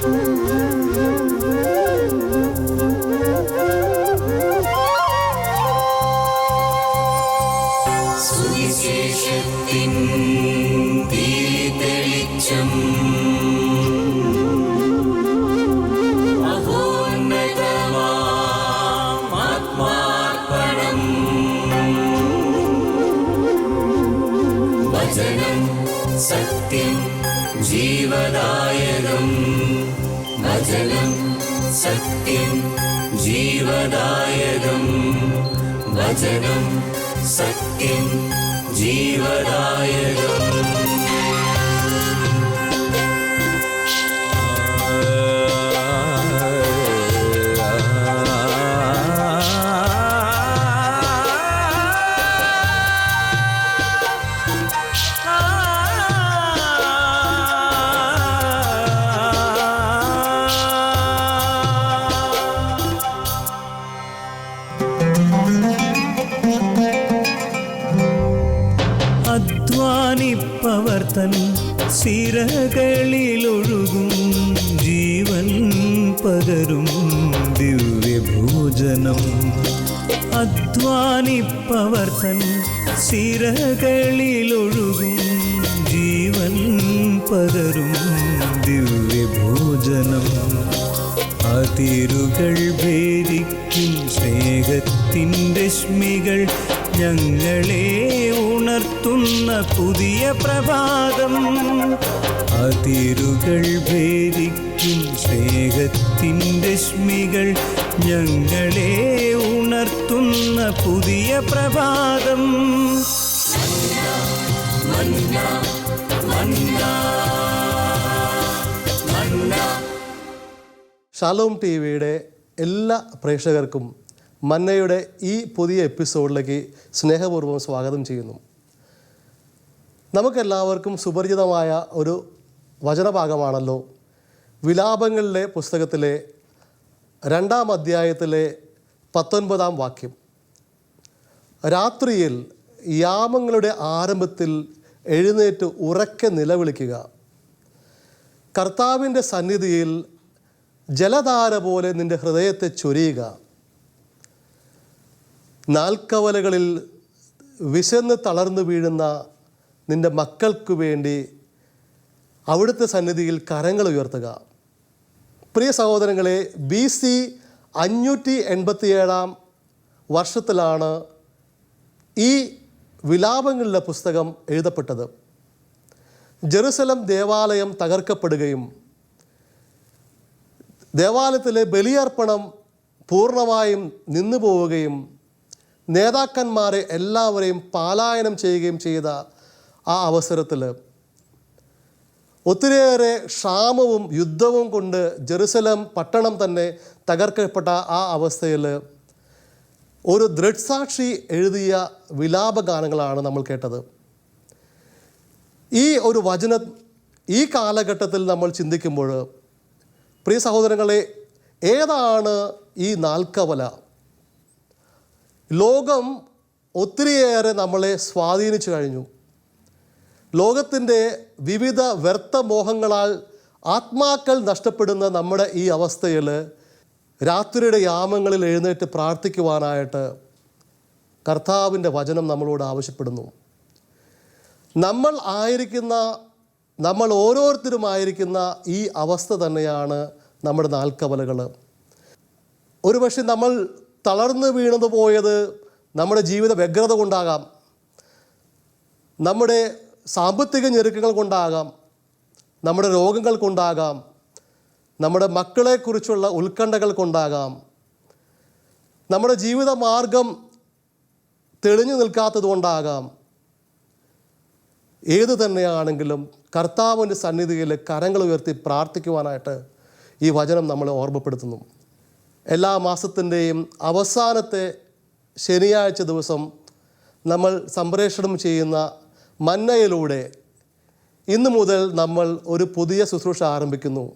സുവിശേഷത്തിൻ തെളിച്ചം മഹോന്നതമാത്മാർപ്പണം. വചനം സത്യം ജീവദായകം വചനം സത്യം ജീവദായകം. വചനം സത്യം ജീവദായകം. പ്രഭാതം. അതിരുകൾ ഭേദിക്കും സ്നേഹത്തിന്റെ രശ്മികൾ ഞങ്ങളെ ഉണർത്തുന്ന പുതിയ പ്രഭാതം. ഷാലോം ടി വിയുടെ എല്ലാ പ്രേക്ഷകർക്കും മന്നയുടെ ഈ പുതിയ എപ്പിസോഡിലേക്ക് സ്നേഹപൂർവം സ്വാഗതം ചെയ്യുന്നു. നമുക്കെല്ലാവർക്കും സുപരിചിതമായ ഒരു വചനഭാഗമാണല്ലോ. വിലാപങ്ങളിലെ പുസ്തകത്തിലെ രണ്ടാം അധ്യായത്തിലെ പത്തൊൻപതാം വാക്യം. രാത്രിയിൽ യാമങ്ങളുടെ ആരംഭത്തിൽ എഴുന്നേറ്റ് ഉറക്കെ നിലവിളിക്കുക. കർത്താവിന്റെ സന്നിധിയിൽ ജലധാര പോലെ നിന്റെ ഹൃദയത്തെ ചൊരിയുക. നാൽക്കവലകളിൽ വിശന്ന് തളർന്നു വീഴുന്ന നിന്റെ മക്കൾക്ക് വേണ്ടി അവിടുത്തെ സന്നിധിയിൽ കരങ്ങൾ ഉയർത്തുക. പ്രിയ സഹോദരങ്ങളെ ബി സി അഞ്ഞൂറ്റി എൺപത്തിയേഴാം വർഷത്തിലാണ് ഈ വിലാപങ്ങളുടെ പുസ്തകം എഴുതപ്പെട്ടത്. ജെറുസലം ദേവാലയം തകർക്കപ്പെടുകയും ദേവാലയത്തിലെ ബലിയർപ്പണം പൂർണമായും നിന്നു പോവുകയും നേതാക്കന്മാരെ എല്ലാവരെയും പാലായനം ചെയ്യുകയും ചെയ്ത ആ അവസരത്തിൽ ഒത്തിരിയേറെ ക്ഷാമവും യുദ്ധവും കൊണ്ട് ജെറുസലം പട്ടണം തന്നെ തകർക്കപ്പെട്ട ആ അവസ്ഥയിൽ ഒരു ദൃക്സാക്ഷി എഴുതിയ വിലാപഗാനങ്ങളാണ് നമ്മൾ കേട്ടത്. ഈ ഒരു വചന ഈ കാലഘട്ടത്തിൽ നമ്മൾ ചിന്തിക്കുമ്പോൾ പ്രിയ സഹോദരങ്ങളെ ഏതാണ് ഈ നാൽക്കവല? ലോകം ഒത്തിരിയേറെ നമ്മളെ സ്വാധീനിച്ചു കഴിഞ്ഞു. ലോകത്തിന്റെ വിവിധ വ്യർത്ഥമോഹങ്ങളാൽ ആത്മാക്കൾ നഷ്ടപ്പെടുന്ന നമ്മുടെ ഈ അവസ്ഥയിൽ രാത്രിയുടെ യാമങ്ങളിൽ എഴുന്നേറ്റ് പ്രാർത്ഥിക്കുവാനായിട്ട് കർത്താവിന്റെ വചനം നമ്മളോട് ആവശ്യപ്പെടുന്നു. നമ്മൾ ആയിരിക്കുന്ന നമ്മൾ ഓരോരുത്തരുമായിരിക്കുന്ന ഈ അവസ്ഥ തന്നെയാണ് നമ്മുടെ നാൽക്കവലകൾ. ഒരുപക്ഷെ നമ്മൾ തളർന്നു വീണതു പോയത് നമ്മുടെ ജീവിത വ്യഗ്രത കൊണ്ടാകാം. നമ്മുടെ സാമ്പത്തിക ഞെരുക്കങ്ങൾ കൊണ്ടാകാം നമ്മുടെ രോഗങ്ങൾ കൊണ്ടാകാം നമ്മുടെ മക്കളെക്കുറിച്ചുള്ള ഉത്കണ്ഠകൾ കൊണ്ടാകാം. നമ്മുടെ ജീവിത മാർഗം തെളിഞ്ഞു നിൽക്കാത്തത് കൊണ്ടാകാം. ഏത് തന്നെയാണെങ്കിലും കർത്താവിന്റെ സന്നിധിയിൽ കരങ്ങൾ ഉയർത്തി പ്രാർത്ഥിക്കുവാനായിട്ട് ഈ വചനം നമ്മളെ ഓർമ്മപ്പെടുത്തുന്നു. എല്ലാ മാസത്തിന്റെയും അവസാനത്തെ ശനിയാഴ്ച ദിവസം നമ്മൾ സംപ്രേഷണം ചെയ്യുന്ന മന്നയിലൂടെ ഇന്ന് മുതൽ നമ്മൾ ഒരു പുതിയ ശുശ്രൂഷ ആരംഭിക്കുന്നു.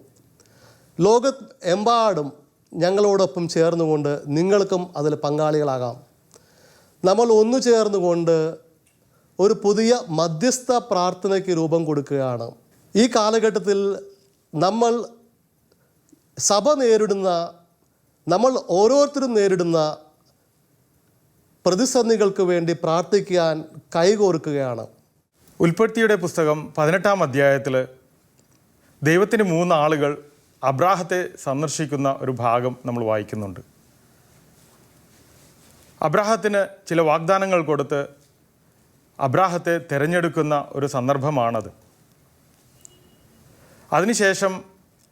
ലോക എമ്പാടും ഞങ്ങളോടൊപ്പം ചേർന്നുകൊണ്ട് നിങ്ങൾക്കും അതിൽ പങ്കാളികളാകാം. നമ്മൾ ഒന്നു ചേർന്നുകൊണ്ട് ഒരു പുതിയ മധ്യസ്ഥ പ്രാർത്ഥനയ്ക്ക് രൂപം കൊടുക്കുകയാണ്. ഈ കാലഘട്ടത്തിൽ നമ്മൾ സഭ നേരിടുന്ന നമ്മൾ ഓരോരുത്തരും നേരിടുന്ന പ്രതിസന്ധികൾക്ക് വേണ്ടി പ്രാർത്ഥിക്കാൻ കൈകോർക്കുകയാണ്. ഉൽപ്പത്തിയുടെ പുസ്തകം പതിനെട്ടാം അധ്യായത്തിൽ ദൈവത്തിന് മൂന്ന് ആളുകൾ അബ്രാഹത്തെ സന്ദർശിക്കുന്ന ഒരു ഭാഗം നമ്മൾ വായിക്കുന്നുണ്ട്. അബ്രാഹത്തിന് ചില വാഗ്ദാനങ്ങൾ കൊടുത്ത് അബ്രാഹത്തെ തിരഞ്ഞെടുക്കുന്ന ഒരു സന്ദർഭമാണത്. അതിനുശേഷം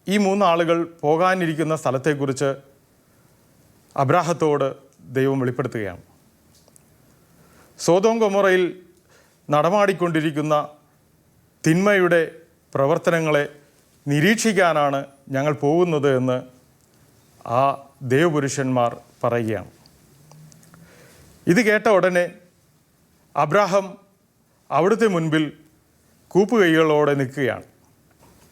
ഈ മൂന്നാളുകൾ പോകാനിരിക്കുന്ന സ്ഥലത്തെക്കുറിച്ച് അബ്രാഹത്തോട് ദൈവം വെളിപ്പെടുത്തുകയാണ്. സോതോം ഗൊമോറയിൽ നടമാടിക്കൊണ്ടിരിക്കുന്ന തിന്മയുടെ പ്രവർത്തനങ്ങളെ നിരീക്ഷിക്കാനാണ് ഞങ്ങൾ പോകുന്നത് എന്ന് ആ ദേവപുരുഷന്മാർ പറയുകയാണ്. ഇത് കേട്ട ഉടനെ അബ്രാഹം അവിടുത്തെ മുൻപിൽ കൂപ്പുകൈകളോടെ നിൽക്കുകയാണ്.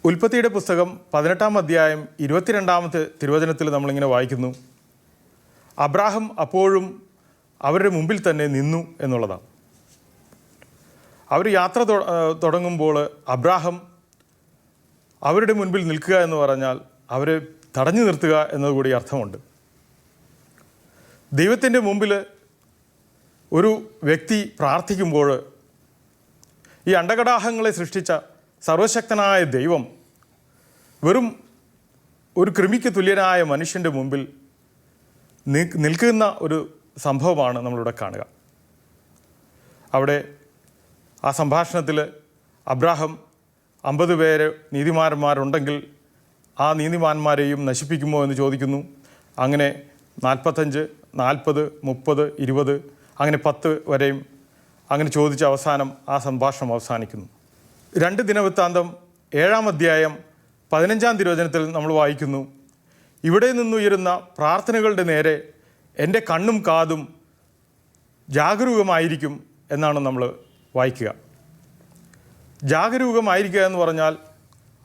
ഉൽപ്പത്തിയുടെ പുസ്തകം പതിനെട്ടാം അധ്യായം ഇരുപത്തിരണ്ടാമത്തെ തിരുവചനത്തിൽ നമ്മളിങ്ങനെ വായിക്കുന്നു. അബ്രാഹം അപ്പോഴും അവരുടെ മുമ്പിൽ തന്നെ നിന്നു എന്നുള്ളതാണ്. അവർ യാത്ര തുടങ്ങുമ്പോൾ അബ്രാഹം അവരുടെ മുൻപിൽ നിൽക്കുക എന്ന് പറഞ്ഞാൽ അവരെ തടഞ്ഞു നിർത്തുക എന്നതുകൂടി അർത്ഥമുണ്ട്. ദൈവത്തിന്റെ മുമ്പിൽ ഒരു വ്യക്തി പ്രാർത്ഥിക്കുമ്പോൾ ഈ അണ്ടകടാഹങ്ങളെ സൃഷ്ടിച്ച സർവശക്തനായ ദൈവം വെറും ഒരു കൃമിക്ക് തുല്യനായ മനുഷ്യന്റെ മുമ്പിൽ നിൽക്കുന്ന ഒരു സംഭവമാണ് നമ്മളിവിടെ കാണുക. അവിടെ ആ സംഭാഷണത്തിൽ അബ്രാഹം അമ്പത് പേര് നീതിമാന്മാരുണ്ടെങ്കിൽ ആ നീതിമാന്മാരെയും നശിപ്പിക്കുമോ എന്ന് ചോദിക്കുന്നു. അങ്ങനെ നാൽപ്പത്തഞ്ച് നാൽപ്പത് മുപ്പത് ഇരുപത് അങ്ങനെ പത്ത് വരെയും അങ്ങനെ ചോദിച്ച അവസാനം ആ സംഭാഷണം അവസാനിക്കുന്നു. രണ്ട് ദിനവൃത്താന്തം ഏഴാം അധ്യായം പതിനഞ്ചാം തിരുവചനത്തിൽ നമ്മൾ വായിക്കുന്നു. ഇവിടെ നിന്നുയരുന്ന പ്രാർത്ഥനകളുടെ നേരെ എന്റെ കണ്ണും കാതും ജാഗരൂകമായിരിക്കും എന്നാണ് നമ്മൾ വായിക്കുക. ജാഗരൂകമായിരിക്കുക എന്ന് പറഞ്ഞാൽ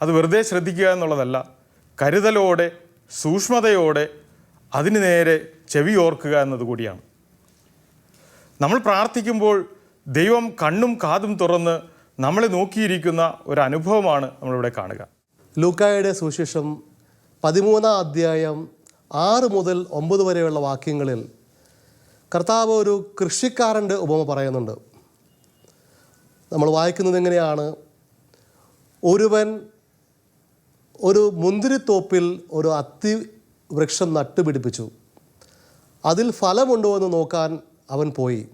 അത് വെറുതെ ശ്രദ്ധിക്കുക എന്നുള്ളതല്ല. കരുതലോടെ സൂക്ഷ്മതയോടെ അതിന് നേരെ ചെവി ഓർക്കുക എന്നതുകൂടിയാണ് നമ്മൾ പ്രാർത്ഥിക്കുമ്പോൾ ദൈവം കണ്ണും കാതും തുറന്ന് നമ്മളെ നോക്കിയിരിക്കുന്ന ഒരു അനുഭവമാണ് നമ്മളിവിടെ കാണുക. ലൂക്കായുടെ സുശേഷം പതിമൂന്നാം അധ്യായം ആറ് മുതൽ ഒമ്പത് വരെയുള്ള വാക്യങ്ങളിൽ കർത്താവ് ഒരു കൃഷിക്കാരന്റെ ഉപമ പറയുന്നുണ്ട്. നമ്മൾ വായിക്കുന്നത് എങ്ങനെയാണ്? ഒരുവൻ ഒരു മുന്തിരിത്തോപ്പിൽ ഒരു അത്തി വൃക്ഷം നട്ടുപിടിപ്പിച്ചു. അതിൽ ഫലമുണ്ടോ എന്ന് നോക്കാൻ അവൻ പോയി.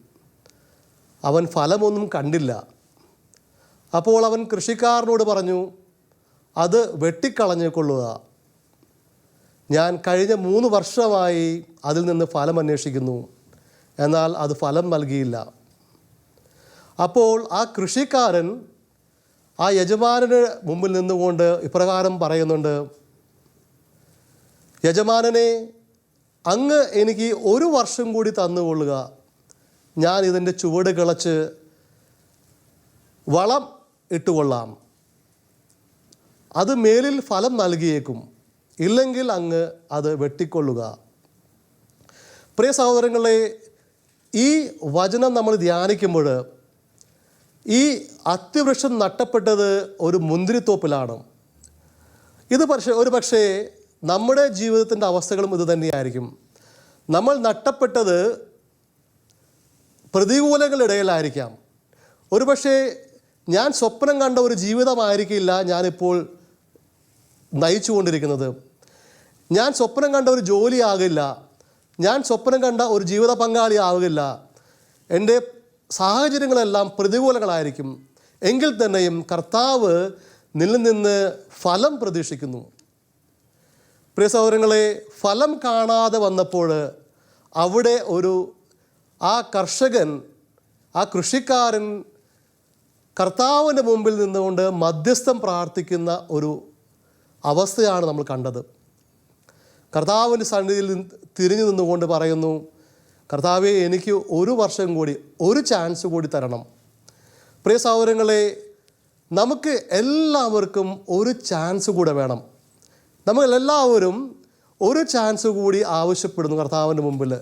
അവൻ ഫലമൊന്നും കണ്ടില്ല. അപ്പോൾ അവൻ കൃഷിക്കാരനോട് പറഞ്ഞു അത് വെട്ടിക്കളഞ്ഞു കൊള്ളുക. ഞാൻ കഴിഞ്ഞ മൂന്ന് വർഷമായി അതിൽ നിന്ന് ഫലം അന്വേഷിക്കുന്നു. എന്നാൽ അത് ഫലം നൽകിയില്ല. അപ്പോൾ ആ കൃഷിക്കാരൻ ആ യജമാനന് മുമ്പിൽ നിന്നുകൊണ്ട് ഇപ്രകാരം പറയുന്നുണ്ട് യജമാനനെ അങ്ങ് എനിക്ക് ഒരു വർഷം കൂടി തന്നുകൊള്ളുക. ഞാൻ ഇതിന്റെ ചുവട് കിളച്ച് വളം ഇട്ടുകൊള്ളാം. അത് മേലിൽ ഫലം നൽകിയേക്കും. ഇല്ലെങ്കിൽ അങ്ങ് അത് വെട്ടിക്കൊള്ളുക. പ്രിയ സഹോദരങ്ങളെ ഈ വചനം നമ്മൾ ധ്യാനിക്കുമ്പോൾ ഈ അത്തിവൃക്ഷം നട്ടപ്പെട്ടത് ഒരു മുന്തിരിത്തോപ്പിലാണ്. ഇത് പക്ഷേ ഒരു പക്ഷേ നമ്മുടെ ജീവിതത്തിന്റെ അവസ്ഥകളും ഇത് തന്നെയായിരിക്കും. നമ്മൾ നട്ടപ്പെട്ടത് പ്രതികൂലങ്ങളിടയിലായിരിക്കാം. ഒരുപക്ഷെ ഞാൻ സ്വപ്നം കണ്ട ഒരു ജീവിതമായിരിക്കില്ല ഞാനിപ്പോൾ നയിച്ചുകൊണ്ടിരിക്കുന്നത്. ഞാൻ സ്വപ്നം കണ്ട ഒരു ജോലിയാകില്ല. ഞാൻ സ്വപ്നം കണ്ട ഒരു ജീവിത പങ്കാളി ആകില്ല എന്റെ സാഹചര്യങ്ങളെല്ലാം പ്രതികൂലങ്ങളായിരിക്കും. എങ്കിൽ തന്നെയും കർത്താവ് നിന്നിൽ നിന്ന് ഫലം പ്രതീക്ഷിക്കുന്നു. പ്രിയ സഹോദരങ്ങളെ ഫലം കാണാതെ വന്നപ്പോൾ അവിടെ ഒരു ആ കർഷകൻ ആ കൃഷിക്കാരൻ കർത്താവിന്റെ മുമ്പിൽ നിന്നുകൊണ്ട് മധ്യസ്ഥം പ്രാർത്ഥിക്കുന്ന ഒരു അവസ്ഥയാണ് നമ്മൾ കണ്ടത്. കർത്താവിന്റെ സന്നിധിയിൽ തിരിഞ്ഞു നിന്നുകൊണ്ട് പറയുന്നു കർത്താവെ എനിക്ക് ഒരു വർഷം കൂടി ഒരു ചാൻസ് കൂടി തരണം. പ്രിയ സൗരങ്ങളെ നമുക്ക് എല്ലാവർക്കും ഒരു ചാൻസ് കൂടെ വേണം. നമ്മൾ എല്ലാവരും ഒരു ചാൻസ് കൂടി ആവശ്യപ്പെടുന്നു കർത്താവിന്റെ മുമ്പിൽ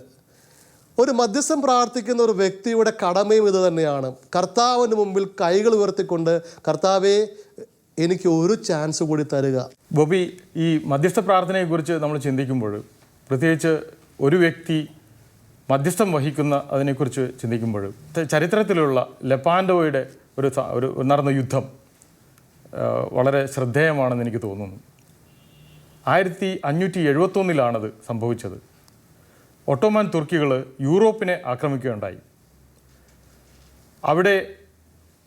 ഒരു മധ്യസ്ഥം പ്രാർത്ഥിക്കുന്ന ഒരു വ്യക്തിയുടെ കടമയും ഇത് തന്നെയാണ്. കർത്താവിന്റെ മുമ്പിൽ കൈകൾ ഉയർത്തിക്കൊണ്ട് കർത്താവെ എനിക്ക് ഒരു ചാൻസ് കൂടി തരിക. ബോബി ഈ മധ്യസ്ഥ പ്രാർത്ഥനയെക്കുറിച്ച് നമ്മൾ ചിന്തിക്കുമ്പോൾ പ്രത്യേകിച്ച് ഒരു വ്യക്തി മധ്യസ്ഥം വഹിക്കുന്ന അതിനെക്കുറിച്ച് ചിന്തിക്കുമ്പോൾ ചരിത്രത്തിലുള്ള ലെപ്പാൻഡോയുടെ ഒരു ഒരു നടന്ന യുദ്ധം വളരെ ശ്രദ്ധേയമാണെന്ന് എനിക്ക് തോന്നുന്നു. ആയിരത്തി അഞ്ഞൂറ്റി എഴുപത്തൊന്നിലാണത് സംഭവിച്ചത്. ഒട്ടോമാൻ തുർക്കികൾ യൂറോപ്പിനെ ആക്രമിക്കുകയുണ്ടായി. അവിടെ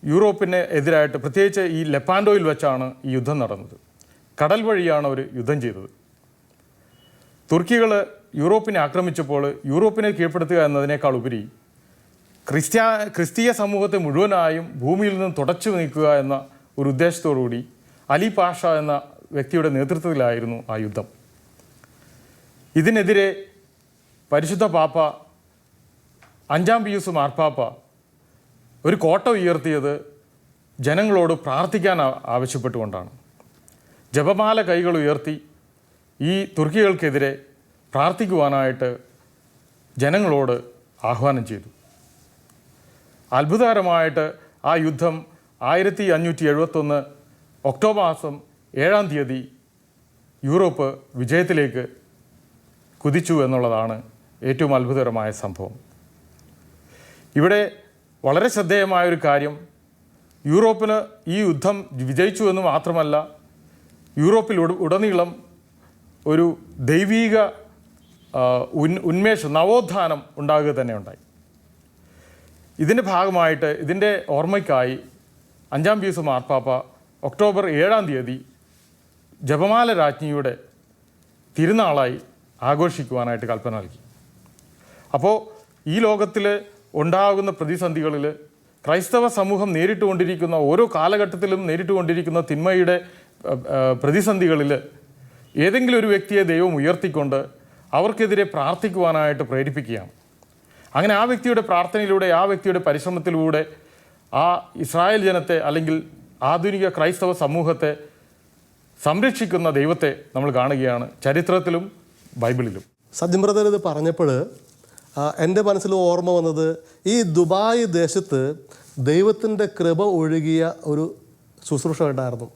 യൂറോപ്പിന് എതിരായിട്ട് പ്രത്യേകിച്ച് ഈ ലെപ്പാൻഡോയിൽ വെച്ചാണ് ഈ യുദ്ധം നടന്നത്. കടൽ വഴിയാണ് അവർ യുദ്ധം ചെയ്തത്. തുർക്കികൾ യൂറോപ്പിനെ ആക്രമിച്ചപ്പോൾ യൂറോപ്പിനെ കീഴ്പ്പെടുത്തുക എന്നതിനേക്കാൾ ഉപരി ക്രിസ്ത്യാ ക്രിസ്തീയ സമൂഹത്തെ മുഴുവനായും ഭൂമിയിൽ നിന്ന് തുടച്ചു നീക്കുക എന്ന ഒരു ഉദ്ദേശത്തോടുകൂടി അലി പാഷ എന്ന വ്യക്തിയുടെ നേതൃത്വത്തിലായിരുന്നു ആ യുദ്ധം. ഇതിനെതിരെ പരിശുദ്ധ പാപ്പ അഞ്ചാം പിയൂസ് മാർപ്പാപ്പ ഒരു കോട്ട ഉയർത്തിയത് ജനങ്ങളോട് പ്രാർത്ഥിക്കാൻ ആവശ്യപ്പെട്ടുകൊണ്ടാണ്. ജപമാല കൈകൾ ഉയർത്തി ഈ തുർക്കികൾക്കെതിരെ പ്രാർത്ഥിക്കുവാനായിട്ട് ജനങ്ങളോട് ആഹ്വാനം ചെയ്തു. അത്ഭുതകരമായിട്ട് ആ യുദ്ധം ആയിരത്തി അഞ്ഞൂറ്റി എഴുപത്തൊന്ന് ഒക്ടോബർ മാസം ഏഴാം തീയതി യൂറോപ്പ് വിജയത്തിലേക്ക് കുതിച്ചു എന്നുള്ളതാണ് ഏറ്റവും അത്ഭുതകരമായ സംഭവം. ഇവിടെ വളരെ ശ്രദ്ധേയമായ ഒരു കാര്യം യൂറോപ്പിന് ഈ യുദ്ധം വിജയിച്ചു എന്ന് മാത്രമല്ല യൂറോപ്പിൽ ഉട- ഉടനീളം ഒരു ദൈവീക ഉൻ ഉന്മേഷം നവോത്ഥാനം ഉണ്ടാകുക തന്നെ ഉണ്ടായി. ഇതിന്റെ ഭാഗമായിട്ട് ഇതിന്റെ ഓർമ്മയ്ക്കായി അഞ്ചാം പീസ് മാർപ്പാപ്പ ഒക്ടോബർ ഏഴാം തീയതി ജപമാല രാജ്ഞിയുടെ തിരുനാളായി ആഘോഷിക്കുവാനായിട്ട് കൽപ്പന നൽകി. അപ്പോൾ ഈ ലോകത്തിൽ ഉണ്ടാകുന്ന പ്രതിസന്ധികളിൽ ക്രൈസ്തവ സമൂഹം നേരിട്ടുകൊണ്ടിരിക്കുന്ന ഓരോ കാലഘട്ടത്തിലും നേരിട്ടുകൊണ്ടിരിക്കുന്ന തിന്മയുടെ പ്രതിസന്ധികളിൽ ഏതെങ്കിലും ഒരു വ്യക്തിയെ ദൈവം ഉയർത്തിക്കൊണ്ട് അവർക്കെതിരെ പ്രാർത്ഥിക്കുവാനായിട്ട് പ്രേരിപ്പിക്കുകയാണ്. അങ്ങനെ ആ വ്യക്തിയുടെ പ്രാർത്ഥനയിലൂടെ ആ വ്യക്തിയുടെ പരിശ്രമത്തിലൂടെ ആ ഇസ്രായേൽ ജനത്തെ അല്ലെങ്കിൽ ആധുനിക ക്രൈസ്തവ സമൂഹത്തെ സംരക്ഷിക്കുന്ന ദൈവത്തെ നമ്മൾ കാണുകയാണ് ചരിത്രത്തിലും ബൈബിളിലും. സത്യം ഇത് പറഞ്ഞപ്പോൾ എന്റെ മനസ്സിൽ ഓർമ്മ വന്നത് ഈ ദുബായ് ദേശത്ത് ദൈവത്തിന്റെ കൃപ ഒഴുകിയ ഒരു ശുശ്രൂഷ ഉണ്ടായിരുന്നു.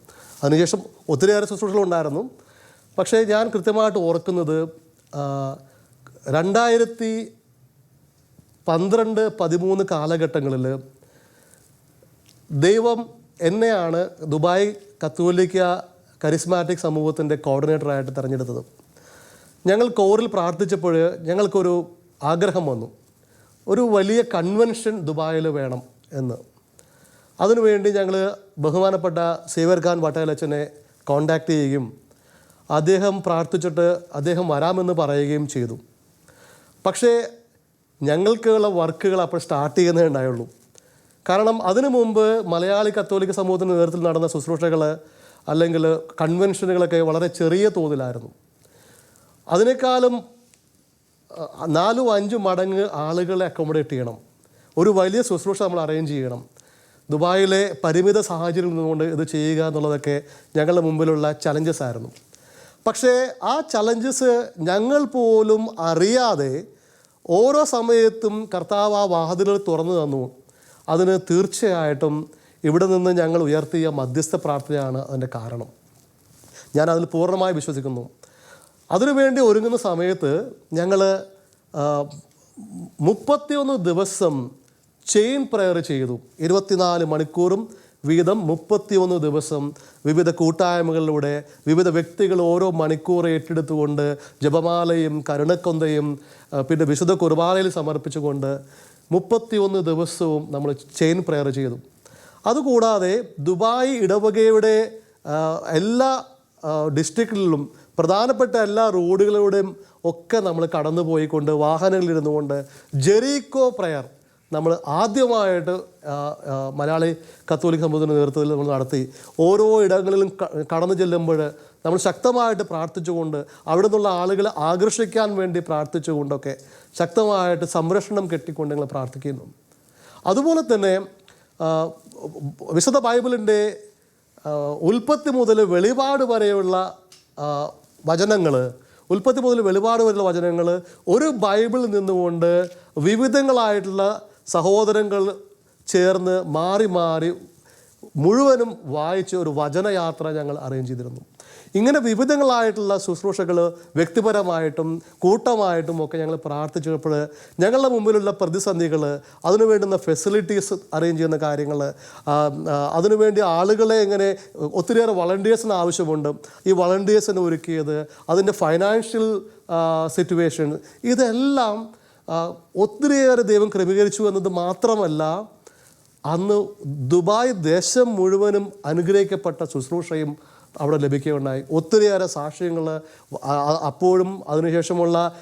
അതിനുശേഷം ഒത്തിരിയേറെ ശുശ്രൂഷകളുണ്ടായിരുന്നു പക്ഷേ ഞാൻ കൃത്യമായിട്ട് ഓർക്കുന്നത് രണ്ടായിരത്തി പന്ത്രണ്ട് പതിമൂന്ന് കാലഘട്ടങ്ങളിൽ ദൈവം എന്നെയാണ് ദുബായ് കത്തോലിക്ക കരിസ്മാറ്റിക് സമൂഹത്തിന്റെ കോർഡിനേറ്ററായിട്ട് തിരഞ്ഞെടുത്തത്. ഞങ്ങൾ കോറിൽ പ്രാർത്ഥിച്ചപ്പോൾ ഞങ്ങൾക്കൊരു ആഗ്രഹം വന്നു. ഒരു വലിയ കൺവെൻഷൻ ദുബായിൽ വേണം എന്ന്. അതിനുവേണ്ടി ഞങ്ങൾ ബഹുമാനപ്പെട്ട സേവർ ഖാൻ വട്ടേലച്ചനെ കോണ്ടാക്ട് ചെയ്യുകയും അദ്ദേഹം പ്രാർത്ഥിച്ചിട്ട് അദ്ദേഹം വരാമെന്ന് പറയുകയും ചെയ്തു. പക്ഷേ ഞങ്ങൾക്കുള്ള വർക്കുകൾ അപ്പോൾ സ്റ്റാർട്ട് ചെയ്യുന്നേ ഉണ്ടായുള്ളൂ. കാരണം അതിനു മുമ്പ് മലയാളി കത്തോലിക്ക സമൂഹത്തിന്റെ നേതൃത്വത്തിൽ നടന്ന ശുശ്രൂഷകൾ അല്ലെങ്കിൽ കൺവെൻഷനുകളൊക്കെ വളരെ ചെറിയ തോതിലായിരുന്നു. അതിനേക്കാളും നാലും അഞ്ചും മടങ്ങ് ആളുകളെ അക്കോമഡേറ്റ് ചെയ്യണം. ഒരു വലിയ ശുശ്രൂഷ നമ്മൾ അറേഞ്ച് ചെയ്യണം. ദുബായിലെ പരിമിത സാഹചര്യം നിന്നുകൊണ്ട് ഇത് ചെയ്യുക എന്നുള്ളതൊക്കെ ഞങ്ങളുടെ മുമ്പിലുള്ള ചലഞ്ചസ് ആയിരുന്നു. പക്ഷേ ആ ചലഞ്ചസ് ഞങ്ങൾ പോലും അറിയാതെ ഓരോ സമയത്തും കർത്താവ് ആ വാതിലുകൾ തുറന്നു തന്നു. അതിന് തീർച്ചയായിട്ടും ഇവിടെ നിന്ന് ഞങ്ങൾ ഉയർത്തിയ മധ്യസ്ഥ പ്രാർത്ഥനയാണ് അതിന്റെ കാരണം. ഞാൻ അതിൽ പൂർണമായി വിശ്വസിക്കുന്നു. അതിനുവേണ്ടി ഒരുങ്ങുന്ന സമയത്ത് ഞങ്ങൾ മുപ്പത്തിയൊന്ന് ദിവസം ചെയിൻ പ്രയർ ചെയ്തു. ഇരുപത്തിനാല് മണിക്കൂറും വീതം മുപ്പത്തിയൊന്ന് ദിവസം വിവിധ കൂട്ടായ്മകളിലൂടെ വിവിധ വ്യക്തികൾ ഓരോ മണിക്കൂർ ഏറ്റെടുത്തുകൊണ്ട് ജപമാലയും കരുണക്കൊന്തയും പിന്നെ വിശുദ്ധ കുർബാനയിൽ സമർപ്പിച്ചുകൊണ്ട് മുപ്പത്തിയൊന്ന് ദിവസവും നമ്മൾ ചെയിൻ പ്രയർ ചെയ്തു. അതുകൂടാതെ ദുബായ് ഇടവകയുടെ എല്ലാ ഡിസ്ട്രിക്റ്റിലും പ്രധാനപ്പെട്ട എല്ലാ റോഡുകളിലൂടെയും ഒക്കെ നമ്മൾ കടന്നു പോയിക്കൊണ്ട് വാഹനങ്ങളിലിരുന്നുകൊണ്ട് ജെറീക്കോ പ്രയർ നമ്മൾ ആദ്യമായിട്ട് മലയാളി കത്തോലിക്ക സമൂഹത്തിന്റെ നേതൃത്വത്തിൽ നമ്മൾ നടത്തി. ഓരോ ഇടങ്ങളിലും കടന്നു ചെല്ലുമ്പോൾ നമ്മൾ ശക്തമായിട്ട് പ്രാർത്ഥിച്ചുകൊണ്ട് അവിടെ നിന്നുള്ള ആളുകളെ ആകർഷിക്കാൻ വേണ്ടി പ്രാർത്ഥിച്ചുകൊണ്ടൊക്കെ ശക്തമായിട്ട് സംരക്ഷണം കെട്ടിക്കൊണ്ട് ഞങ്ങൾ പ്രാർത്ഥിക്കുന്നു. അതുപോലെ തന്നെ വിശുദ്ധ ബൈബിളിന്റെ ഉൽപ്പത്തി മുതൽ വെളിപാട് വരെയുള്ള വചനങ്ങൾ ഉൽപ്പത്തി മുതൽ വെളിപാട് വരെയുള്ള വചനങ്ങൾ ഒരു ബൈബിളിൽ നിന്നുകൊണ്ട് വിവിധങ്ങളായിട്ടുള്ള സഹോദരങ്ങൾ ചേർന്ന് മാറി മാറി മുഴുവനും വായിച്ച് ഒരു വചനയാത്ര ഞങ്ങൾ അറേഞ്ച് ചെയ്തിരുന്നു. ഇങ്ങനെ വിവിധങ്ങളായിട്ടുള്ള ശുശ്രൂഷകൾ വ്യക്തിപരമായിട്ടും കൂട്ടമായിട്ടും ഒക്കെ ഞങ്ങൾ പ്രാർത്ഥിച്ചപ്പോൾ ഞങ്ങളുടെ മുമ്പിലുള്ള പ്രതിസന്ധികൾ അതിനു വേണ്ടുന്ന ഫെസിലിറ്റീസ് അറേഞ്ച് ചെയ്യുന്ന കാര്യങ്ങൾ അതിനുവേണ്ടി ആളുകളെ എങ്ങനെ ഒത്തിരിയേറെ വളണ്ടിയേഴ്സിന് ആവശ്യമുണ്ട്. ഈ വളണ്ടിയേഴ്സിന് ഒരുക്കിയത് അതിന്റെ ഫൈനാൻഷ്യൽ സിറ്റുവേഷൻ ഇതെല്ലാം ഒത്തിരിയേറെ ദൈവം ക്രമീകരിച്ചു എന്നത് മാത്രമല്ല അന്ന് ദുബായ് ദേശം മുഴുവനും അനുഗ്രഹിക്കപ്പെട്ട ശുശ്രൂഷയും അവിടെ ലഭിക്കുകയുണ്ടായി. ഒത്തിരിയേറെ സാക്ഷ്യങ്ങൾ അപ്പോഴും അതിനുശേഷമുള്ള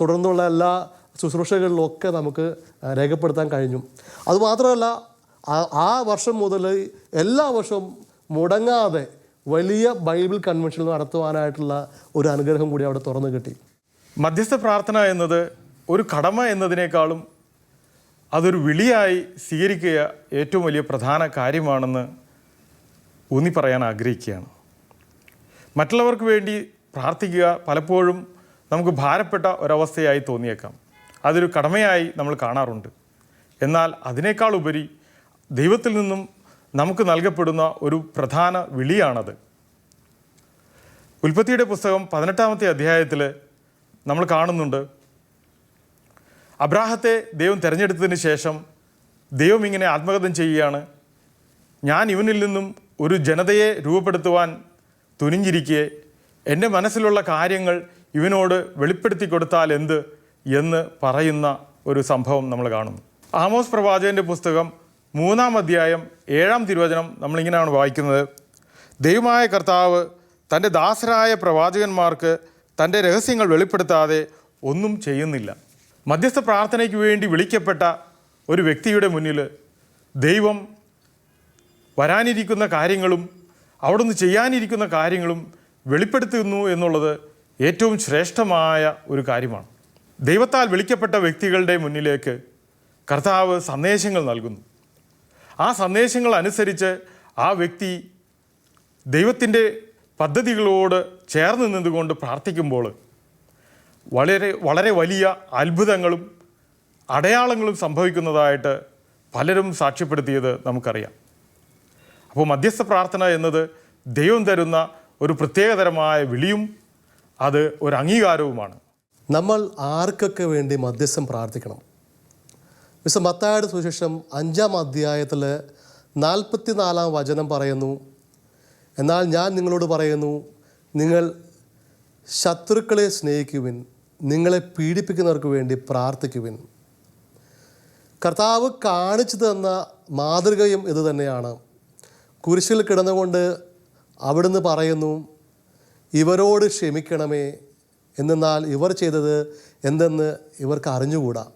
തുടർന്നുള്ള എല്ലാ ശുശ്രൂഷകളിലൊക്കെ നമുക്ക് രേഖപ്പെടുത്താൻ കഴിഞ്ഞു. അതുമാത്രമല്ല ആ- വർഷം മുതൽ എല്ലാ വർഷവും മുടങ്ങാതെ വലിയ ബൈബിൾ കൺവെൻഷൻ നടത്തുവാനായിട്ടുള്ള ഒരു അനുഗ്രഹം കൂടി അവിടെ തുറന്നു കിട്ടി. മധ്യസ്ഥ പ്രാർത്ഥന എന്നത് ഒരു കടമ എന്നതിനേക്കാളും അതൊരു വിളിയായി സ്വീകരിക്കുക ഏറ്റവും വലിയ പ്രധാന കാര്യമാണെന്ന് ഊന്നി പറയാൻ ആഗ്രഹിക്കുകയാണ്. മറ്റുള്ളവർക്ക് വേണ്ടി പ്രാർത്ഥിക്കുക പലപ്പോഴും നമുക്ക് ഭാരപ്പെട്ട ഒരവസ്ഥയായി തോന്നിയേക്കാം. അതൊരു കടമയായി നമ്മൾ കാണാറുണ്ട്. എന്നാൽ അതിനേക്കാൾ ഉപരി ദൈവത്തിൽ നിന്നും നമുക്ക് നൽകപ്പെടുന്ന ഒരു പ്രധാന വിളിയാണത്. ഉൽപ്പത്തിയുടെ പുസ്തകം പതിനെട്ടാമത്തെ അധ്യായത്തിൽ നമ്മൾ കാണുന്നുണ്ട് അബ്രാഹത്തെ ദൈവം തിരഞ്ഞെടുത്തതിന് ശേഷം ദൈവം ഇങ്ങനെ ആത്മകഥം ചെയ്യുകയാണ്. ഞാൻ ഇവനിൽ നിന്നും ഒരു ജനതയെ രൂപപ്പെടുത്തുവാൻ തുനിഞ്ഞിരിക്കെ എന്റെ മനസ്സിലുള്ള കാര്യങ്ങൾ ഇവനോട് വെളിപ്പെടുത്തി കൊടുത്താൽ എന്ത് എന്ന് പറയുന്ന ഒരു സംഭവം നമ്മൾ കാണുന്നു. ആമോസ് പ്രവാചകന്റെ പുസ്തകം മൂന്നാം അധ്യായം ഏഴാം തിരുവചനം നമ്മളിങ്ങനെയാണ് വായിക്കുന്നത്. ദൈവമായ കർത്താവ് തന്റെ ദാസരായ പ്രവാചകന്മാർക്ക് തന്റെ രഹസ്യങ്ങൾ വെളിപ്പെടുത്താതെ ഒന്നും ചെയ്യുന്നില്ല. മധ്യസ്ഥ പ്രാർത്ഥനയ്ക്ക് വേണ്ടി വിളിക്കപ്പെട്ട ഒരു വ്യക്തിയുടെ മുന്നിൽ ദൈവം വരാനിരിക്കുന്ന കാര്യങ്ങളും അവിടുന്ന് ചെയ്യാനിരിക്കുന്ന കാര്യങ്ങളും വെളിപ്പെടുത്തുന്നു എന്നുള്ളത് ഏറ്റവും ശ്രേഷ്ഠമായ ഒരു കാര്യമാണ്. ദൈവത്താൽ വിളിക്കപ്പെട്ട വ്യക്തികളുടെ മുന്നിലേക്ക് കർത്താവ് സന്ദേശങ്ങൾ നൽകുന്നു. ആ സന്ദേശങ്ങൾ അനുസരിച്ച് ആ വ്യക്തി ദൈവത്തിന്റെ പദ്ധതികളോട് ചേർന്ന് നിന്നുകൊണ്ട് പ്രാർത്ഥിക്കുമ്പോൾ വളരെ വളരെ വലിയ അത്ഭുതങ്ങളും അടയാളങ്ങളും സംഭവിക്കുന്നതായിട്ട് പലരും സാക്ഷ്യപ്പെടുത്തിയത് നമുക്കറിയാം. അപ്പോൾ മധ്യസ്ഥ പ്രാർത്ഥന എന്നത് ദൈവം തരുന്ന ഒരു പ്രത്യേകതരമായ വിളിയും അത് ഒരു അംഗീകാരവുമാണ്. നമ്മൾ ആർക്കൊക്കെ വേണ്ടി മധ്യസ്ഥം പ്രാർത്ഥിക്കണം? മിസ്റ്റർ മത്തായുടെ സുശേഷം അഞ്ചാം അധ്യായത്തിൽ നാൽപ്പത്തി നാലാം വചനം പറയുന്നു. എന്നാൽ ഞാൻ നിങ്ങളോട് പറയുന്നു നിങ്ങൾ ശത്രുക്കളെ സ്നേഹിക്കുവിൻ. നിങ്ങളെ പീഡിപ്പിക്കുന്നവർക്ക് വേണ്ടി പ്രാർത്ഥിക്കുവിൻ. കർത്താവ് കാണിച്ചു തന്ന മാതൃകയും ഇത് തന്നെയാണ്. കുരിശിൽ കിടന്നുകൊണ്ട് അവിടുന്ന് പറയുന്നു ഇവരോട് ക്ഷമിക്കണമേ. എന്നാൽ ഇവർ ചെയ്തത് എന്തെന്ന് ഇവർക്ക് അറിഞ്ഞുകൂടാ.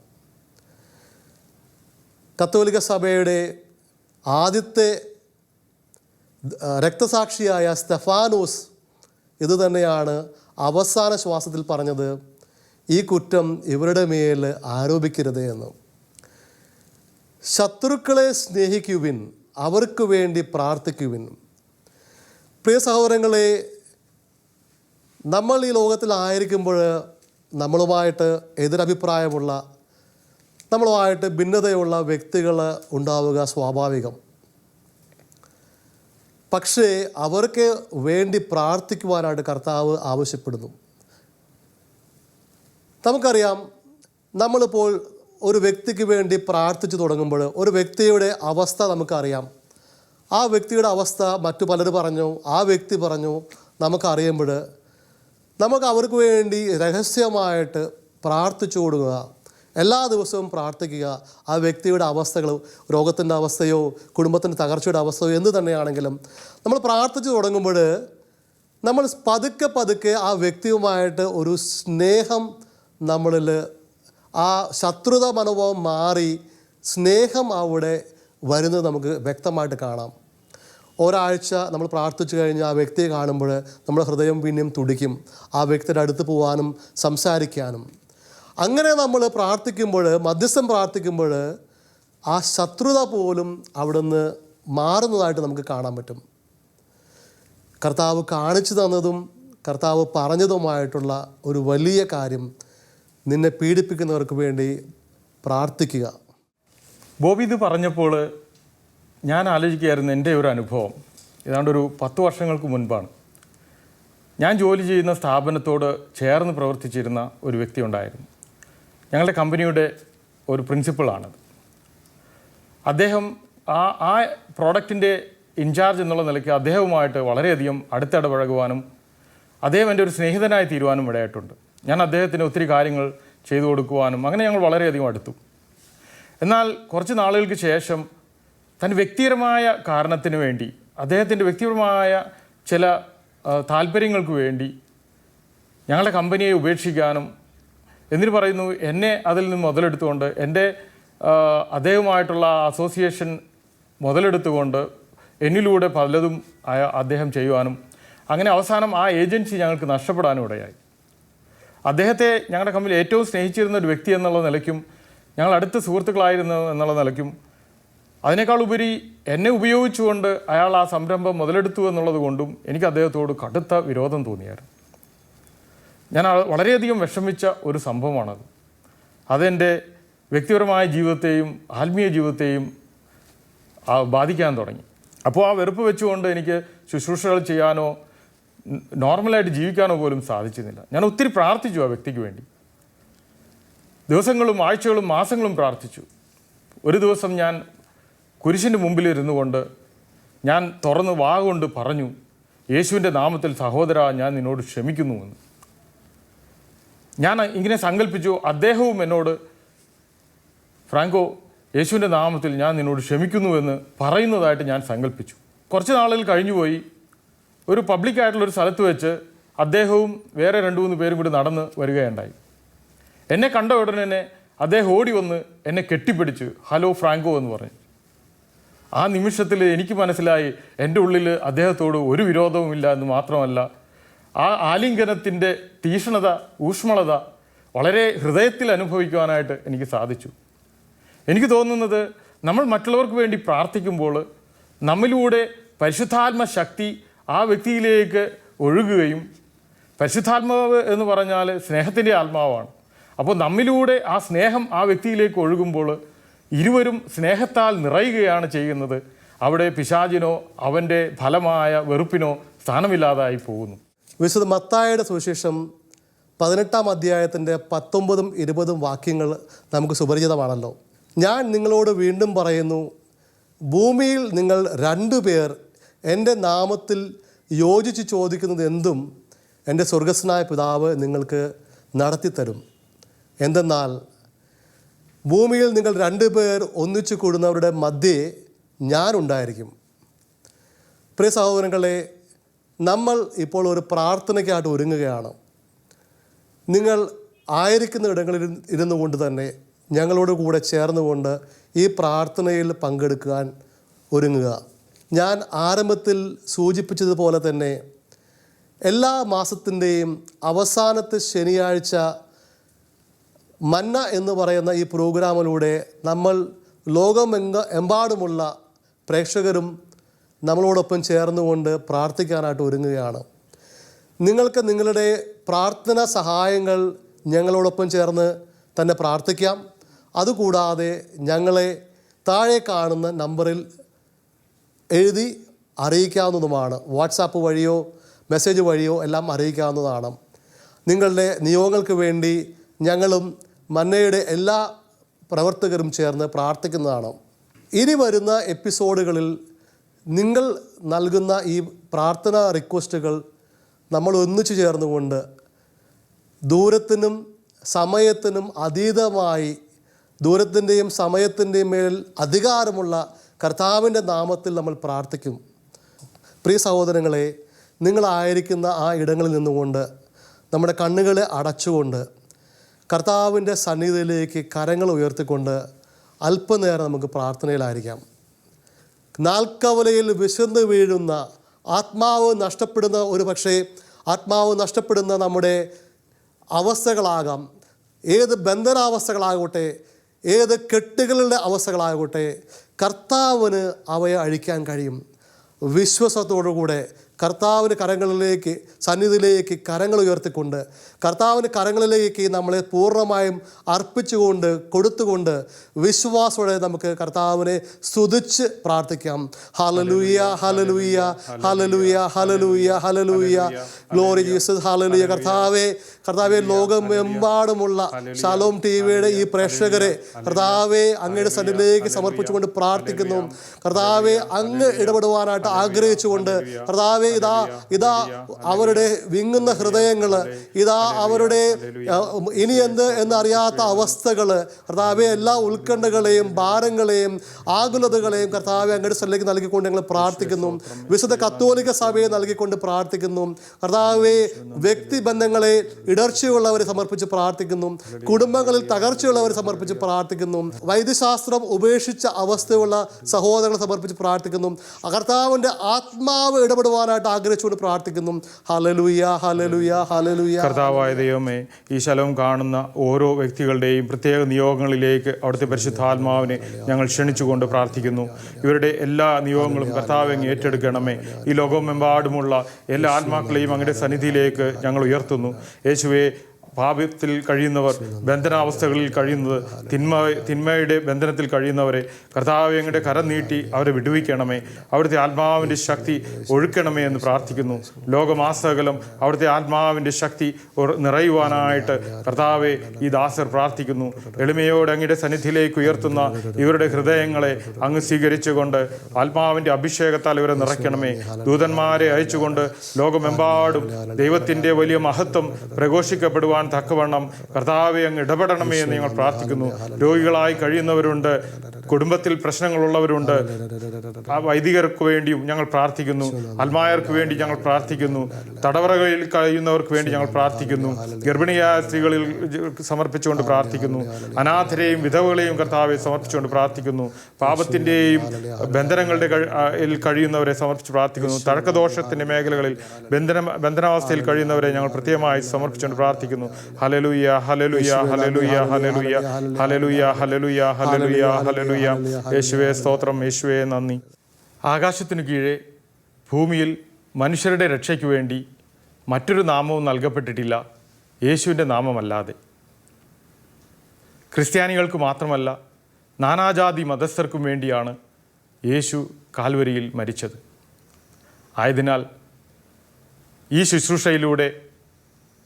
കത്തോലിക്ക സഭയുടെ ആദ്യത്തെ രക്തസാക്ഷിയായ സ്തെഫാനോസ് ഇതുതന്നെയാണ് അവസാന ശ്വാസത്തിൽ പറഞ്ഞത്. ഈ കുറ്റം ഇവരുടെ മേൽ ആരോപിക്കരുത് എന്ന്. ശത്രുക്കളെ സ്നേഹിക്കുവിൻ അവർക്ക് വേണ്ടി പ്രാർത്ഥിക്കുവിൻ. പ്രിയ സഹോദരങ്ങളെ നമ്മൾ ഈ ലോകത്തിലായിരിക്കുമ്പോൾ നമ്മളുമായിട്ട് എതിരഭിപ്രായമുള്ള നമ്മളുമായിട്ട് ഭിന്നതയുള്ള വ്യക്തികൾ ഉണ്ടാവുക സ്വാഭാവികം. പക്ഷേ അവർക്ക് വേണ്ടി പ്രാർത്ഥിക്കുവാനായിട്ട് കർത്താവ് ആവശ്യപ്പെടുന്നു. നമുക്കറിയാം നമ്മളിപ്പോൾ ഒരു വ്യക്തിക്ക് വേണ്ടി പ്രാർത്ഥിച്ചു തുടങ്ങുമ്പോൾ ഒരു വ്യക്തിയുടെ അവസ്ഥ നമുക്കറിയാം. ആ വ്യക്തിയുടെ അവസ്ഥ മറ്റു പലരും പറഞ്ഞു ആ വ്യക്തി പറഞ്ഞു നമുക്കറിയുമ്പോൾ നമുക്ക് അവർക്ക് വേണ്ടി രഹസ്യമായിട്ട് പ്രാർത്ഥിച്ചു കൊടുക്കുക എല്ലാ ദിവസവും പ്രാർത്ഥിക്കുക. ആ വ്യക്തിയുടെ അവസ്ഥകൾ രോഗത്തിന്റെ അവസ്ഥയോ കുടുംബത്തിന്റെ തകർച്ചയുടെ അവസ്ഥയോ എന്ത് തന്നെയാണെങ്കിലും നമ്മൾ പ്രാർത്ഥിച്ചു തുടങ്ങുമ്പോൾ നമ്മൾ പതുക്കെ പതുക്കെ ആ വ്യക്തിയുമായിട്ട് ഒരു സ്നേഹം നമ്മളിൽ ആ ശത്രുത മനോഭാവം മാറി സ്നേഹം അവിടെ വരുന്നത് നമുക്ക് വ്യക്തമായിട്ട് കാണാം. ഒരാഴ്ച നമ്മൾ പ്രാർത്ഥിച്ചു കഴിഞ്ഞ് ആ വ്യക്തിയെ കാണുമ്പോൾ നമ്മുടെ ഹൃദയം പിന്നെയും തുടിക്കും. ആ വ്യക്തിയുടെ അടുത്ത് പോകാനും സംസാരിക്കാനും. അങ്ങനെ നമ്മൾ പ്രാർത്ഥിക്കുമ്പോൾ മധ്യസ്ഥം പ്രാർത്ഥിക്കുമ്പോൾ ആ ശത്രുത പോലും അവിടുന്ന് മാറുന്നതായിട്ട് നമുക്ക് കാണാൻ പറ്റും. കർത്താവ് കാണിച്ചു തന്നതും കർത്താവ് പറഞ്ഞതുമായിട്ടുള്ള ഒരു വലിയ കാര്യം നിന്നെ പീഡിപ്പിക്കുന്നവർക്ക് വേണ്ടി പ്രാർത്ഥിക്കുക. ബോബി ഇത് പറഞ്ഞപ്പോൾ ഞാൻ ആലോചിക്കുകയായിരുന്നു എന്റെ ഒരു അനുഭവം. ഏതാണ്ട് ഒരു പത്ത് വർഷങ്ങൾക്ക് മുൻപാണ്. ഞാൻ ജോലി ചെയ്യുന്ന സ്ഥാപനത്തോട് ചേർന്ന് പ്രവർത്തിച്ചിരുന്ന ഒരു വ്യക്തി ഉണ്ടായിരുന്നു. ഞങ്ങളുടെ കമ്പനിയുടെ ഒരു പ്രിൻസിപ്പളാണത്. അദ്ദേഹം ആ ആ പ്രോഡക്റ്റിന്റെ ഇൻചാർജ് എന്നുള്ള നിലയ്ക്ക് അദ്ദേഹവുമായിട്ട് വളരെയധികം അടുത്തിടപഴകുവാനും അദ്ദേഹം എന്റെ ഒരു സ്നേഹിതനായി തീരുവാനും ഇടയായിട്ടുണ്ട്. ഞാൻ അദ്ദേഹത്തിന് ഒത്തിരി കാര്യങ്ങൾ ചെയ്തു കൊടുക്കുവാനും അങ്ങനെ ഞങ്ങൾ വളരെയധികം അടുത്തു. എന്നാൽ കുറച്ച് നാളുകൾക്ക് ശേഷം തന്റെ വ്യക്തിപരമായ കാരണത്തിന് വേണ്ടി അദ്ദേഹത്തിന്റെ വ്യക്തിപരമായ ചില താല്പര്യങ്ങൾക്ക് വേണ്ടി ഞങ്ങളുടെ കമ്പനിയെ ഉപേക്ഷിക്കാനും എന്നിട്ട് പറയുന്നു എന്നെ അതിൽ നിന്ന് മുതലെടുത്തുകൊണ്ട് എന്റെ അദ്ദേഹവുമായിട്ടുള്ള അസോസിയേഷൻ മുതലെടുത്തുകൊണ്ട് എന്നിലൂടെ പലതും അദ്ദേഹം ചെയ്യുവാനും. അങ്ങനെ അവസാനം ആ ഏജൻസി ഞങ്ങൾക്ക് നഷ്ടപ്പെടാനും ഇടയായി. അദ്ദേഹത്തെ ഞങ്ങളുടെ കമ്പനി ഏറ്റവും സ്നേഹിച്ചിരുന്ന ഒരു വ്യക്തി എന്നുള്ള നിലയ്ക്കും ഞങ്ങൾ അടുത്ത സുഹൃത്തുക്കളായിരുന്നു എന്നുള്ള നിലയ്ക്കും അതിനേക്കാൾ ഉപരി എന്നെ ഉപയോഗിച്ചുകൊണ്ട് അയാൾ ആ സംരംഭം മുതലെടുത്തു എന്നുള്ളത് കൊണ്ടും എനിക്ക് അദ്ദേഹത്തോട് കടുത്ത വിരോധം തോന്നിയായിരുന്നു. ഞാൻ വളരെയധികം വിഷമിച്ച ഒരു സംഭവമാണത്. അതെന്റെ വ്യക്തിപരമായ ജീവിതത്തെയും ആത്മീയ ജീവിതത്തെയും ബാധിക്കാൻ തുടങ്ങി. അപ്പോൾ ആ വെറുപ്പ് വെച്ചുകൊണ്ട് എനിക്ക് ശുശ്രൂഷകൾ ചെയ്യാനോ നോർമലായിട്ട് ജീവിക്കാനോ പോലും സാധിച്ചിരുന്നില്ല. ഞാൻ ഒത്തിരി പ്രാർത്ഥിച്ചു ആ വ്യക്തിക്ക് വേണ്ടി. ദിവസങ്ങളും ആഴ്ചകളും മാസങ്ങളും പ്രാർത്ഥിച്ചു. ഒരു ദിവസം ഞാൻ കുരിശിന്റെ മുമ്പിൽ ഇരുന്നു കൊണ്ട് ഞാൻ തുറന്ന് വാ കൊണ്ട് പറഞ്ഞു യേശുവിന്റെ നാമത്തിൽ സഹോദര ഞാൻ നിന്നോട് ക്ഷമിക്കുന്നുവെന്ന്. ഞാൻ ഇങ്ങനെ സങ്കല്പിച്ചു അദ്ദേഹവും എന്നോട് ഫ്രാങ്കോ യേശുവിന്റെ നാമത്തിൽ ഞാൻ നിന്നോട് ക്ഷമിക്കുന്നുവെന്ന് പറയുന്നതായിട്ട് ഞാൻ സങ്കല്പിച്ചു. കുറച്ച് നാളുകൾ കഴിഞ്ഞുപോയി. ഒരു പബ്ലിക് പബ്ലിക്കായിട്ടുള്ളൊരു സ്ഥലത്ത് വെച്ച് അദ്ദേഹവും വേറെ രണ്ട് മൂന്ന് പേരും കൂടി നടന്ന് വരികയുണ്ടായി. എന്നെ കണ്ട ഉടനെ തന്നെ അദ്ദേഹം ഓടി വന്ന് എന്നെ കെട്ടിപ്പിടിച്ച് ഹലോ ഫ്രാങ്കോ എന്ന് പറഞ്ഞു. ആ നിമിഷത്തിൽ എനിക്ക് മനസ്സിലായി എന്റെ ഉള്ളിൽ അദ്ദേഹത്തോട് ഒരു വിരോധവുമില്ല എന്ന് മാത്രമല്ല ആ ആലിംഗനത്തിന്റെ തീഷ്ണത ഊഷ്മളത വളരെ ഹൃദയത്തിൽ അനുഭവിക്കുവാനായിട്ട് എനിക്ക് സാധിച്ചു. എനിക്ക് തോന്നുന്നത് നമ്മൾ മറ്റുള്ളവർക്ക് വേണ്ടി പ്രാർത്ഥിക്കുമ്പോൾ നമ്മിലൂടെ പരിശുദ്ധാത്മ ശക്തി ആ വ്യക്തിയിലേക്ക് ഒഴുകുകയും പരിശുദ്ധാത്മാവ് എന്ന് പറഞ്ഞാൽ സ്നേഹത്തിന്റെ ആത്മാവാണ്. അപ്പോൾ നമ്മിലൂടെ ആ സ്നേഹം ആ വ്യക്തിയിലേക്ക് ഒഴുകുമ്പോൾ ഇരുവരും സ്നേഹത്താൽ നിറയുകയാണ് ചെയ്യുന്നത്. അവിടെ പിശാചിനോ അവന്റെ ഫലമായ വെറുപ്പിനോ സ്ഥാനമില്ലാതായി പോകുന്നു. വിശുദ്ധ മത്തായുടെ സുവിശേഷം പതിനെട്ടാം അധ്യായത്തിന്റെ പത്തൊമ്പതും ഇരുപതും വാക്യങ്ങൾ നമുക്ക് സുപരിചിതമാണല്ലോ. ഞാൻ നിങ്ങളോട് വീണ്ടും പറയുന്നു ഭൂമിയിൽ നിങ്ങൾ രണ്ടു പേർ എന്റെ നാമത്തിൽ യോജിച്ച് ചോദിക്കുന്നത് എന്തും എന്റെ സ്വർഗസ്നായ പിതാവ് നിങ്ങൾക്ക് നടത്തിത്തരും. എന്തെന്നാൽ ഭൂമിയിൽ നിങ്ങൾ രണ്ടു പേർ ഒന്നിച്ചു കൂടുന്നവരുടെ മധ്യേ ഞാനുണ്ടായിരിക്കും പ്രിയ സഹോദരങ്ങളെ നമ്മൾ ഇപ്പോൾ ഒരു പ്രാർത്ഥനയ്ക്കായിട്ട് ഒരുങ്ങുകയാണ്. നിങ്ങൾ ആയിരിക്കുന്ന ഇടങ്ങളിൽ ഇരുന്നു കൊണ്ട് തന്നെ ഞങ്ങളോട് കൂടെ ചേർന്നുകൊണ്ട് ഈ പ്രാർത്ഥനയിൽ പങ്കെടുക്കാൻ ഒരുങ്ങുക. ഞാൻ ആരംഭത്തിൽ സൂചിപ്പിച്ചതുപോലെ തന്നെ എല്ലാ മാസത്തിന്റെയും അവസാനത്തെ ശനിയാഴ്ച മന്ന എന്ന് പറയുന്ന ഈ പ്രോഗ്രാമിലൂടെ നമ്മൾ ലോകമെങ്ക എമ്പാടുമുള്ള പ്രേക്ഷകരും നമ്മളോടൊപ്പം ചേർന്നുകൊണ്ട് പ്രാർത്ഥിക്കാനായിട്ട് ഒരുങ്ങുകയാണ്. നിങ്ങൾക്ക് നിങ്ങളുടെ പ്രാർത്ഥന സഹായങ്ങൾ ഞങ്ങളോടൊപ്പം ചേർന്ന് തന്നെ പ്രാർത്ഥിക്കാം. അതുകൂടാതെ ഞങ്ങളെ താഴെ കാണുന്ന നമ്പറിൽ എഴുതി അറിയിക്കാവുന്നതുമാണ്. വാട്സാപ്പ് വഴിയോ മെസ്സേജ് വഴിയോ എല്ലാം അറിയിക്കാവുന്നതാണ്. നിങ്ങളുടെ നിയോഗങ്ങൾക്ക് വേണ്ടി ഞങ്ങളും മന്നയുടെ എല്ലാ പ്രവർത്തകരും ചേർന്ന് പ്രാർത്ഥിക്കുന്നതാണ്. ഇനി വരുന്ന എപ്പിസോഡുകളിൽ നിങ്ങൾ നൽകുന്ന ഈ പ്രാർത്ഥന റിക്വസ്റ്റുകൾ നമ്മൾ ഒന്നിച്ചു ചേർന്നുകൊണ്ട് ദൂരത്തിനും സമയത്തിനും അതീതമായി ദൂരത്തിന്റെയും സമയത്തിന്റെയും മേൽ അധികാരമുള്ള കർത്താവിന്റെ നാമത്തിൽ നമ്മൾ പ്രാർത്ഥിക്കും. പ്രിയ സഹോദരങ്ങളെ നിങ്ങളായിരിക്കുന്ന ആ ഇടങ്ങളിൽ നിന്നുകൊണ്ട് നമ്മുടെ കണ്ണുകളെ അടച്ചുകൊണ്ട് കർത്താവിന്റെ സന്നിധിയിലേക്ക് കരങ്ങൾ ഉയർത്തിക്കൊണ്ട് അല്പനേരം നമുക്ക് പ്രാർത്ഥനയിലായിരിക്കാം. നാൽക്കവലയിൽ വിശന്ന് വീഴുന്ന ആത്മാവ് നഷ്ടപ്പെടുന്ന ഒരു പക്ഷേ ആത്മാവ് നഷ്ടപ്പെടുന്ന നമ്മുടെ അവസ്ഥകളാകാം. ഏത് ബന്ധനാവസ്ഥകളാകട്ടെ ഏത് കെട്ടുകളുടെ അവസ്ഥകളാകട്ടെ കർത്താവിന് അവയെ അഴിക്കാൻ കഴിയും. വിശ്വാസത്തോടുകൂടെ കർത്താവിന്റെ കരങ്ങളിലേക്ക് സന്നിധിയിലേക്ക് കരങ്ങൾ ഉയർത്തിക്കൊണ്ട് കർത്താവിന്റെ കരങ്ങളിലേക്ക് നമ്മളെ പൂർണമായും അർപ്പിച്ചുകൊണ്ട് കൊടുത്തുകൊണ്ട് വിശ്വാസോടെ നമുക്ക് കർത്താവിനെ സ്തുതിച്ച് പ്രാർത്ഥിക്കാം. ഹലലൂയ ഹലലൂയ ഹലലൂയ ഹലലൂയ ഹലലൂയ ഗ്ലോറി ജീസസ് ഹലലൂയ കർത്താവെ കർത്താവെ ലോകമെമ്പാടുമുള്ള ഷാലോം ടി വിയുടെ ഈ പ്രേക്ഷകരെ കർത്താവെ അങ്ങയുടെ സന്നിധിയിലേക്ക് സമർപ്പിച്ചുകൊണ്ട് പ്രാർത്ഥിക്കുന്നു. കർത്താവെ അങ്ങ് ഇടപെടുവാനായിട്ട് ആഗ്രഹിച്ചുകൊണ്ട് കർത്താവെ ഇതാ ഇതാ അവരുടെ വിങ്ങുന്ന ഹൃദയങ്ങൾ ഇതാ അവരുടെ ഇനി എന്ത് എന്നറിയാത്ത അവസ്ഥകൾ കർത്താവെ എല്ലാ ഉത്കണ്ഠകളെയും ഭാരങ്ങളെയും ആകുലതകളെയും കർത്താവെ അങ്ങയുടെ സ്ഥലത്തേക്ക് നൽകിക്കൊണ്ട് ഞങ്ങൾ പ്രാർത്ഥിക്കുന്നു. വിശുദ്ധ കത്തോലിക്ക സഭയെ നൽകിക്കൊണ്ട് പ്രാർത്ഥിക്കുന്നു. കർത്താവെ വ്യക്തിബന്ധങ്ങളെ ഇടർച്ചയുള്ളവരെ സമർപ്പിച്ച് പ്രാർത്ഥിക്കുന്നു. കുടുംബങ്ങളിൽ തകർച്ചയുള്ളവരെ സമർപ്പിച്ച് പ്രാർത്ഥിക്കുന്നു. വൈദ്യശാസ്ത്രം ഉപേക്ഷിച്ച അവസ്ഥയുള്ള സഹോദരങ്ങളെ സമർപ്പിച്ച് പ്രാർത്ഥിക്കുന്നു. കർത്താവിന്റെ ആത്മാവ് ഇടപെടുവാനായിട്ട് ആഗ്രഹിച്ചുകൊണ്ട് പ്രാർത്ഥിക്കുന്നു. ഹലലുയ ഹലലുയ ഹലലുയ കർത്താവായ ദൈവമേ ഈ ശലവും കാണുന്ന ഓരോ വ്യക്തികളുടെയും പ്രത്യേക നിയോഗങ്ങളിലേക്ക് അവിടുത്തെ പരിശുദ്ധാത്മാവിനെ ഞങ്ങൾ ക്ഷണിച്ചുകൊണ്ട് പ്രാർത്ഥിക്കുന്നു. ഇവരുടെ എല്ലാ നിയോഗങ്ങളും കർത്താവ് അങ്ങ് ഏറ്റെടുക്കണമേ. ഈ ലോകമെമ്പാടുമുള്ള എല്ലാ ആത്മാക്കളെയും അങ്ങയുടെ സന്നിധിയിലേക്ക് ഞങ്ങൾ ഉയർത്തുന്നു. യേശുവെ പാപത്തിൽ കഴിയുന്നവർ ബന്ധനാവസ്ഥകളിൽ കഴിയുന്നത് തിന്മ തിന്മയുടെ ബന്ധനത്തിൽ കഴിയുന്നവരെ കർത്താവ് അങ്ങയുടെ കരം നീട്ടി അവരെ വിടുവിക്കണമേ. അവിടുത്തെ ആത്മാവിന്റെ ശക്തി ഒഴുക്കണമേ എന്ന് പ്രാർത്ഥിക്കുന്നു. ലോകമാസകലം അവിടുത്തെ ആത്മാവിന്റെ ശക്തി നിറയുവാനായിട്ട് കർത്താവെ ഈ ദാസർ പ്രാർത്ഥിക്കുന്നു. എളിമയോടെ അങ്ങയുടെ സന്നിധിയിലേക്ക് ഉയർത്തുന്ന ഇവരുടെ ഹൃദയങ്ങളെ അങ്ങ് സ്വീകരിച്ചുകൊണ്ട് ആത്മാവിന്റെ അഭിഷേകത്താൽ ഇവരെ നിറയ്ക്കണമേ. ദൂതന്മാരെ അയച്ചുകൊണ്ട് ലോകമെമ്പാടും ദൈവത്തിന്റെ വലിയ മഹത്വം പ്രഘോഷിക്കപ്പെടുവാൻ തക്കവണ്ണം കർത്താവെ അങ്ങ് ഇടപെടണമേ എന്ന് ഞങ്ങൾ പ്രാർത്ഥിക്കുന്നു. രോഗികളായി കഴിയുന്നവരുണ്ട് കുടുംബത്തിൽ പ്രശ്നങ്ങളുള്ളവരുണ്ട്. ആ വൈദികർക്ക് വേണ്ടിയും ഞങ്ങൾ പ്രാർത്ഥിക്കുന്നു. അൽമായർക്ക് വേണ്ടി ഞങ്ങൾ പ്രാർത്ഥിക്കുന്നു. തടവറകളിൽ കഴിയുന്നവർക്ക് വേണ്ടി ഞങ്ങൾ പ്രാർത്ഥിക്കുന്നു. ഗർഭിണിയായ സ്ത്രീകളിൽ സമർപ്പിച്ചുകൊണ്ട് പ്രാർത്ഥിക്കുന്നു. അനാഥരെയും വിധവകളെയും കർത്താവെ സമർപ്പിച്ചുകൊണ്ട് പ്രാർത്ഥിക്കുന്നു. പാപത്തിന്റെയും ബന്ധനങ്ങളുടെ കഴിയുന്നവരെ സമർപ്പിച്ച് പ്രാർത്ഥിക്കുന്നു. തഴക്കദോഷത്തിന്റെ മേഖലകളിൽ ബന്ധന ബന്ധനാവസ്ഥയിൽ കഴിയുന്നവരെ ഞങ്ങൾ പ്രത്യേകമായി സമർപ്പിച്ചുകൊണ്ട് പ്രാർത്ഥിക്കുന്നു. ഹലലുയ ഹലലുയ ഹലലുയ ഹലലുയ ഹലലുയ ഹലലുയ ഹലലുയ ഹലലുയ യേശുവേ സ്തോത്രം യേശുവേ നന്ദി ആകാശത്തിനു കീഴെ ഭൂമിയിൽ മനുഷ്യരുടെ രക്ഷയ്ക്ക് വേണ്ടി മറ്റൊരു നാമവും നൽകപ്പെട്ടിട്ടില്ല യേശുവിന്റെ നാമമല്ലാതെ ക്രിസ്ത്യാനികൾക്ക് മാത്രമല്ല നാനാജാതി മതസ്ഥർക്കും വേണ്ടിയാണ് യേശു കാൽവരിയിൽ മരിച്ചത് ആയതിനാൽ ഈ ശുശ്രൂഷയിലൂടെ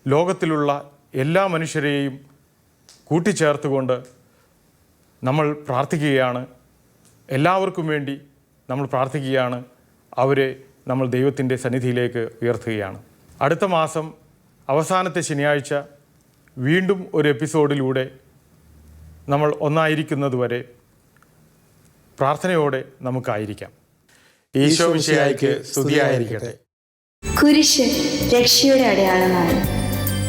ലോകത്തിലുള്ള എല്ലാ മനുഷ്യരെയും കൂട്ടിച്ചേർത്തുകൊണ്ട് നമ്മൾ പ്രാർത്ഥിക്കുകയാണ്. എല്ലാവർക്കും വേണ്ടി നമ്മൾ പ്രാർത്ഥിക്കുകയാണ്. അവരെ നമ്മൾ ദൈവത്തിന്റെ സന്നിധിയിലേക്ക് ഉയർത്തുകയാണ്. അടുത്ത മാസം അവസാനത്തെ ശനിയാഴ്ച വീണ്ടും ഒരു എപ്പിസോഡിലൂടെ നമ്മൾ ഒന്നായിരിക്കുന്നത് വരെ പ്രാർത്ഥനയോടെ നമുക്കായിരിക്കാം. ഈശോ വിഷയായിക്ക് സ്തുതിയായിരിക്കട്ടെ. കുരിശ് രക്ഷയുടെ അടയാളമാണ്.